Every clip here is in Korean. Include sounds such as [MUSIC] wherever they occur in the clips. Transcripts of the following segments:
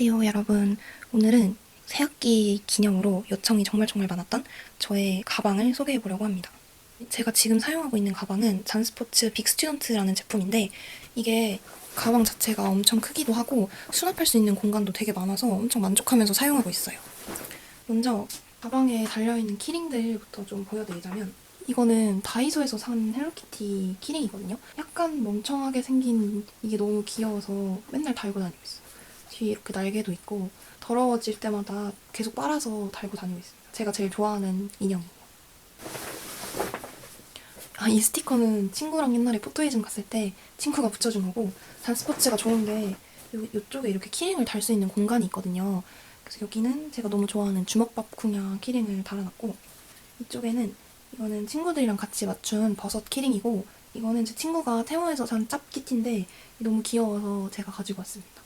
안녕하세요, 여러분. 오늘은 새학기 기념으로 요청이 정말 정말 많았던 저의 가방을 소개해 보려고 합니다. 제가 지금 사용하고 있는 가방은 잔스포츠 빅 스튜던트라는 제품인데 이게 가방 자체가 엄청 크기도 하고 수납할 수 있는 공간도 되게 많아서 엄청 만족하면서 사용하고 있어요. 먼저 가방에 달려있는 키링들부터 좀 보여드리자면 이거는 다이소에서 산 헬로키티 키링이거든요. 약간 멍청하게 생긴 이게 너무 귀여워서 맨날 달고 다니고 있어요. 뒤에 이렇게 날개도 있고 더러워질 때마다 계속 빨아서 달고 다니고 있습니다. 제가 제일 좋아하는 인형이에요. 아, 이 스티커는 친구랑 옛날에 포토이즘 갔을 때 친구가 붙여준 거고 단스포츠가 좋은 게 요, 요쪽에 이렇게 키링을 달 수 있는 공간이 있거든요. 그래서 여기는 제가 너무 좋아하는 주먹밥 쿠냐 키링을 달아놨고 이쪽에는 이거는 친구들이랑 같이 맞춘 버섯 키링이고 이거는 제 친구가 태원에서 산 짭키티인데 너무 귀여워서 제가 가지고 왔습니다.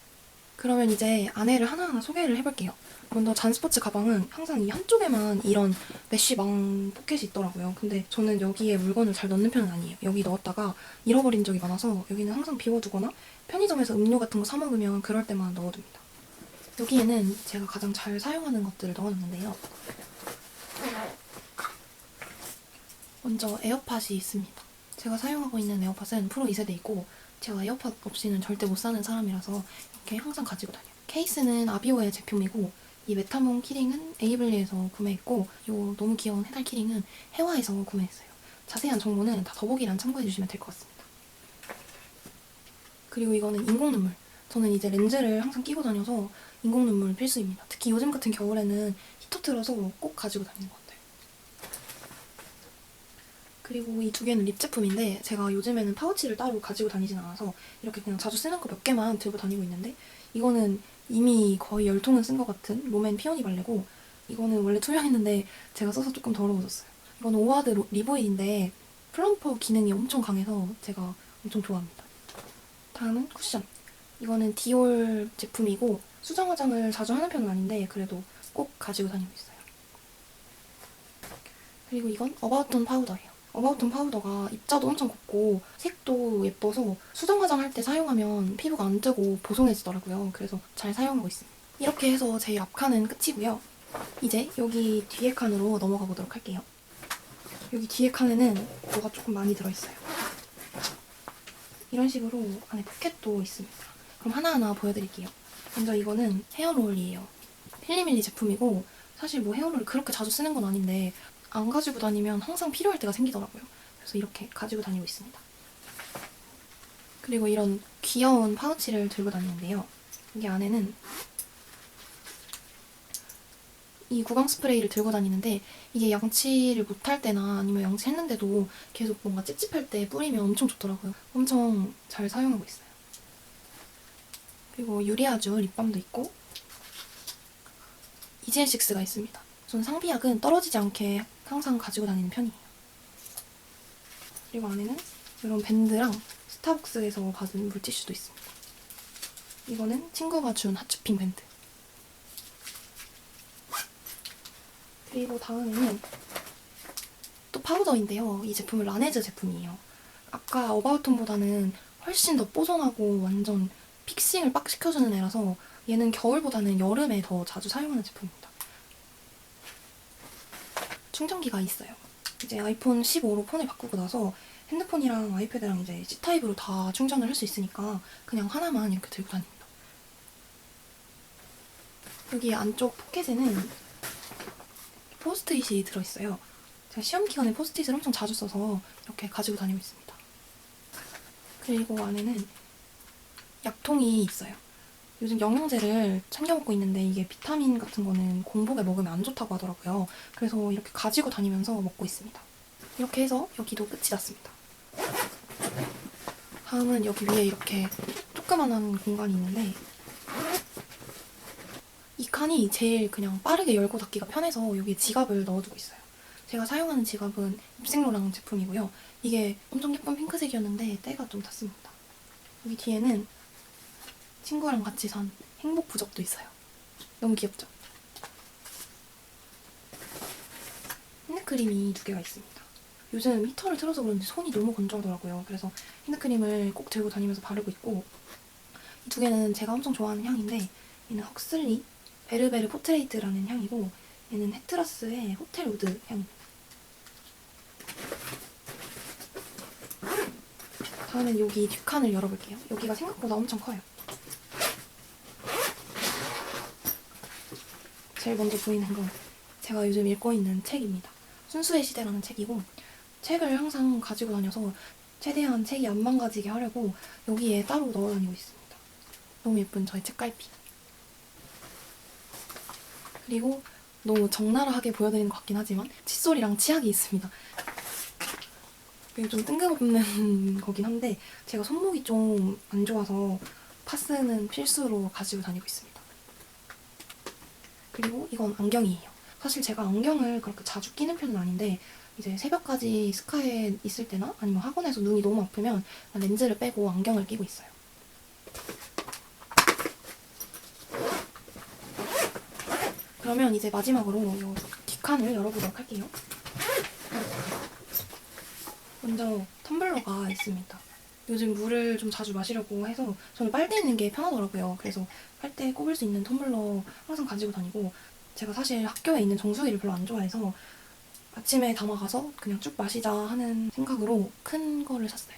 그러면 이제 안에를 하나하나 소개를 해볼게요. 먼저 잔스포츠 가방은 항상 이 한쪽에만 이런 메쉬망 포켓이 있더라고요. 근데 저는 여기에 물건을 잘 넣는 편은 아니에요. 여기 넣었다가 잃어버린 적이 많아서 여기는 항상 비워두거나 편의점에서 음료 같은 거 사 먹으면 그럴 때만 넣어둡니다. 여기에는 제가 가장 잘 사용하는 것들을 넣어놨는데요. 먼저 에어팟이 있습니다. 제가 사용하고 있는 에어팟은 프로 2세대이고 제가 에어팟 없이는 절대 못 사는 사람이라서 이렇게 항상 가지고 다녀요. 케이스는 아비오의 제품이고 이 메타몬 키링은 에이블리에서 구매했고 이 너무 귀여운 해달 키링은 해와에서 구매했어요. 자세한 정보는 다 더보기란 참고해주시면 될 것 같습니다. 그리고 이거는 인공 눈물. 저는 이제 렌즈를 항상 끼고 다녀서 인공 눈물 필수입니다. 특히 요즘 같은 겨울에는 히터 틀어서 꼭 가지고 다니는 것 같아요. 그리고 이 두 개는 립 제품인데 제가 요즘에는 파우치를 따로 가지고 다니진 않아서 이렇게 그냥 자주 쓰는 거 몇 개만 들고 다니고 있는데 이거는 이미 거의 열 통은 쓴 것 같은 롬앤 피오니 발레고 이거는 원래 투명했는데 제가 써서 조금 더러워졌어요. 이거는 오와드 로- 리보일인데 플럼퍼 기능이 엄청 강해서 제가 엄청 좋아합니다. 다음은 쿠션. 이거는 디올 제품이고 수정 화장을 자주 하는 편은 아닌데 그래도 꼭 가지고 다니고 있어요. 그리고 이건 어바웃톤 파우더예요. 어바웃톤 파우더가 입자도 엄청 곱고 색도 예뻐서 수정 화장할 때 사용하면 피부가 안 뜨고 보송해지더라고요. 그래서 잘 사용하고 있습니다. 이렇게 해서 제일 앞 칸은 끝이고요. 이제 여기 뒤에 칸으로 넘어가 보도록 할게요. 여기 뒤에 칸에는 뭐가 조금 많이 들어있어요. 이런 식으로 안에 포켓도 있습니다. 그럼 하나하나 보여드릴게요. 먼저 이거는 헤어롤이에요. 필리밀리 제품이고 사실 뭐 헤어롤을 그렇게 자주 쓰는 건 아닌데 안 가지고 다니면 항상 필요할 때가 생기더라고요. 그래서 이렇게 가지고 다니고 있습니다. 그리고 이런 귀여운 파우치를 들고 다니는데요. 여기 안에는 이 구강 스프레이를 들고 다니는데 이게 양치를 못할 때나 아니면 양치했는데도 계속 뭔가 찝찝할 때 뿌리면 엄청 좋더라고요. 엄청 잘 사용하고 있어요. 그리고 유리아주 립밤도 있고 이지앤식스가 있습니다. 저는 상비약은 떨어지지 않게 항상 가지고 다니는 편이에요. 그리고 안에는 이런 밴드랑 스타벅스에서 받은 물티슈도 있습니다. 이거는 친구가 준 핫쇼핑 밴드. 그리고 다음에는 또 파우더인데요. 이 제품은 라네즈 제품이에요. 아까 어바웃톤보다는 훨씬 더 뽀송하고 완전 픽싱을 빡 시켜주는 애라서 얘는 겨울보다는 여름에 더 자주 사용하는 제품입니다. 충전기가 있어요. 이제 아이폰 15로 폰을 바꾸고 나서 핸드폰이랑 아이패드랑 이제 C타입으로 다 충전을 할 수 있으니까 그냥 하나만 이렇게 들고 다닙니다. 여기 안쪽 포켓에는 포스트잇이 들어있어요. 제가 시험 기간에 포스트잇을 엄청 자주 써서 이렇게 가지고 다니고 있습니다. 그리고 안에는 약통이 있어요. 요즘 영양제를 챙겨 먹고 있는데 이게 비타민 같은 거는 공복에 먹으면 안 좋다고 하더라고요. 그래서 이렇게 가지고 다니면서 먹고 있습니다. 이렇게 해서 여기도 끝이 났습니다. 다음은 여기 위에 이렇게 조그만한 공간이 있는데 이 칸이 제일 그냥 빠르게 열고 닫기가 편해서 여기에 지갑을 넣어두고 있어요. 제가 사용하는 지갑은 입생로랑 제품이고요. 이게 엄청 예쁜 핑크색이었는데 때가 좀 탔습니다. 여기 뒤에는 친구랑 같이 산 행복 부적도 있어요. 너무 귀엽죠? 핸드크림이 두 개가 있습니다. 요즘 히터를 틀어서 그런지 손이 너무 건조하더라고요. 그래서 핸드크림을 꼭 들고 다니면서 바르고 있고 이 두 개는 제가 엄청 좋아하는 향인데 얘는 헉슬리 베르베르 포트레이트라는 향이고 얘는 헤트러스의 호텔 우드 향입니다. 다음엔 여기 뒷칸을 열어볼게요. 여기가 생각보다 엄청 커요. 제일 먼저 보이는 건 제가 요즘 읽고 있는 책입니다. 순수의 시대라는 책이고 책을 항상 가지고 다녀서 최대한 책이 안 망가지게 하려고 여기에 따로 넣어 다니고 있습니다. 너무 예쁜 저의 책갈피. 그리고 너무 적나라하게 보여드리는 것 같긴 하지만 칫솔이랑 치약이 있습니다. 좀 뜬금없는 [LAUGHS] 거긴 한데 제가 손목이 좀 안 좋아서 파스는 필수로 가지고 다니고 있습니다. 그리고 이건 안경이에요. 사실 제가 안경을 그렇게 자주 끼는 편은 아닌데 이제 새벽까지 스카에 있을 때나 아니면 학원에서 눈이 너무 아프면 렌즈를 빼고 안경을 끼고 있어요. 그러면 이제 마지막으로 이 뒷칸을 열어보도록 할게요. 먼저 텀블러가 있습니다. 요즘 물을 좀 자주 마시려고 해서 저는 빨대 있는 게 편하더라고요. 그래서 빨대 꼽을 수 있는 텀블러 항상 가지고 다니고 제가 사실 학교에 있는 정수기를 별로 안 좋아해서 아침에 담아가서 그냥 쭉 마시자 하는 생각으로 큰 거를 샀어요.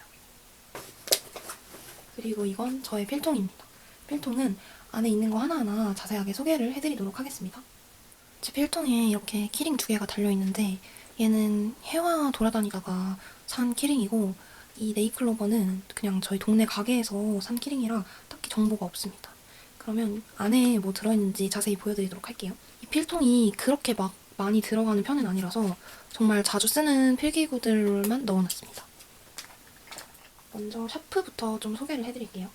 그리고 이건 저의 필통입니다. 필통은 안에 있는 거 하나하나 자세하게 소개를 해드리도록 하겠습니다. 제 필통에 이렇게 키링 두 개가 달려있는데 얘는 해화 돌아다니다가 산 키링이고 이 네이클로버는 그냥 저희 동네 가게에서 산 키링이라 딱히 정보가 없습니다. 그러면 안에 뭐 들어있는지 자세히 보여드리도록 할게요. 이 필통이 그렇게 막 많이 들어가는 편은 아니라서 정말 자주 쓰는 필기구들만 넣어놨습니다. 먼저 샤프부터 좀 소개를 해드릴게요.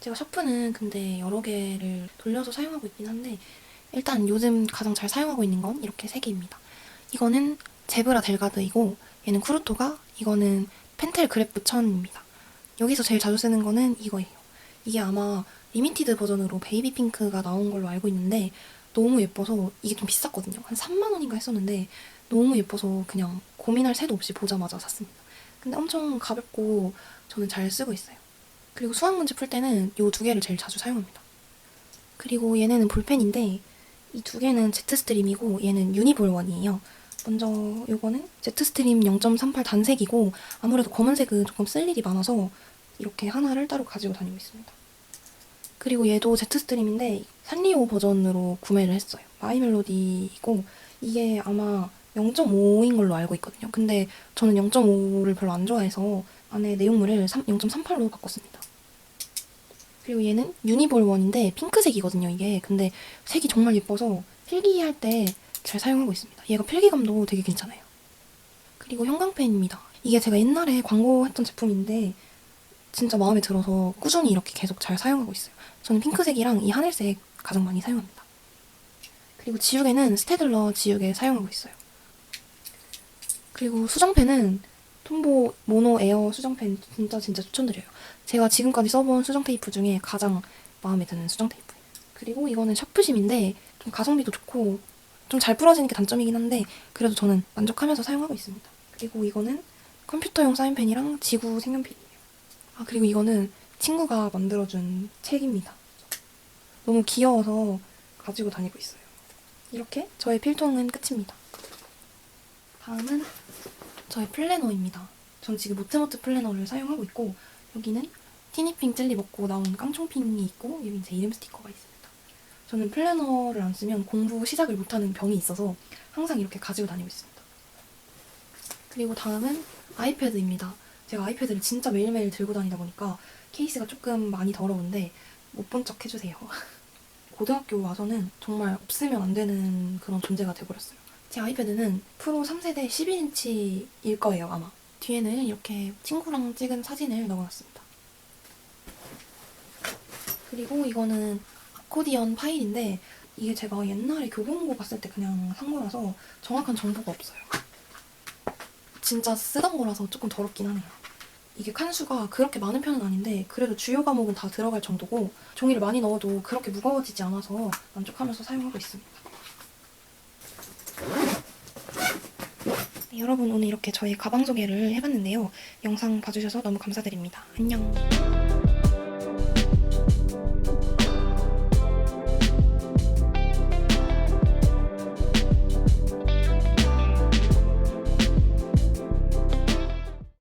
제가 샤프는 근데 여러 개를 돌려서 사용하고 있긴 한데 일단 요즘 가장 잘 사용하고 있는 건 이렇게 세 개입니다. 이거는 제브라 델가드이고 얘는 쿠르토가 이거는 펜텔 그래프 천입니다. 여기서 제일 자주 쓰는 거는 이거예요. 이게 아마 리미티드 버전으로 베이비 핑크가 나온 걸로 알고 있는데 너무 예뻐서 이게 좀 비쌌거든요. 한 3만 원인가 했었는데 너무 예뻐서 그냥 고민할 새도 없이 보자마자 샀습니다. 근데 엄청 가볍고 저는 잘 쓰고 있어요. 그리고 수학 문제 풀 때는 이 두 개를 제일 자주 사용합니다. 그리고 얘네는 볼펜인데 이 두 개는 제트 스트림이고 얘는 유니볼원이에요. 먼저 요거는 제트스트림 0.38 단색이고 아무래도 검은색은 조금 쓸 일이 많아서 이렇게 하나를 따로 가지고 다니고 있습니다. 그리고 얘도 제트스트림인데 산리오 버전으로 구매를 했어요. 마이멜로디이고 이게 아마 0.5인 걸로 알고 있거든요. 근데 저는 0.5를 별로 안 좋아해서 안에 내용물을 0.38로 바꿨습니다. 그리고 얘는 유니볼 원인데 핑크색이거든요, 이게. 근데 색이 정말 예뻐서 필기할 때 잘 사용하고 있습니다. 얘가 필기감도 되게 괜찮아요. 그리고 형광펜입니다. 이게 제가 옛날에 광고했던 제품인데 진짜 마음에 들어서 꾸준히 이렇게 계속 잘 사용하고 있어요. 저는 핑크색이랑 이 하늘색 가장 많이 사용합니다. 그리고 지우개는 스테들러 지우개 사용하고 있어요. 그리고 수정펜은 톰보 모노 에어 수정펜 진짜 진짜 추천드려요. 제가 지금까지 써본 수정 테이프 중에 가장 마음에 드는 수정 테이프예요. 그리고 이거는 샤프심인데 좀 가성비도 좋고 좀 잘 부러지는 게 단점이긴 한데 그래도 저는 만족하면서 사용하고 있습니다. 그리고 이거는 컴퓨터용 사인펜이랑 지구 색연필이에요. 아 그리고 이거는 친구가 만들어준 책입니다. 너무 귀여워서 가지고 다니고 있어요. 이렇게 저의 필통은 끝입니다. 다음은 저의 플래너입니다. 전 지금 모트모트 플래너를 사용하고 있고 여기는 티니핑 젤리 먹고 나온 깡총핑이 있고 여기 제 이름 스티커가 있습니다. 저는 플래너를 안 쓰면 공부 시작을 못하는 병이 있어서 항상 이렇게 가지고 다니고 있습니다. 그리고 다음은 아이패드입니다. 제가 아이패드를 진짜 매일매일 들고 다니다 보니까 케이스가 조금 많이 더러운데 못 본 척 해주세요. [LAUGHS] 고등학교 와서는 정말 없으면 안 되는 그런 존재가 돼버렸어요. 제 아이패드는 프로 3세대 11인치일 거예요, 아마. 뒤에는 이렇게 친구랑 찍은 사진을 넣어놨습니다. 그리고 이거는 아코디언 파일인데 이게 제가 옛날에 교보문고 갔을 때 그냥 산 거라서 정확한 정보가 없어요. 진짜 쓰던 거라서 조금 더럽긴 하네요. 이게 칸수가 그렇게 많은 편은 아닌데 그래도 주요 과목은 다 들어갈 정도고 종이를 많이 넣어도 그렇게 무거워지지 않아서 만족하면서 사용하고 있습니다. 네, 여러분 오늘 이렇게 저희 가방 소개를 해봤는데요. 영상 봐주셔서 너무 감사드립니다. 안녕.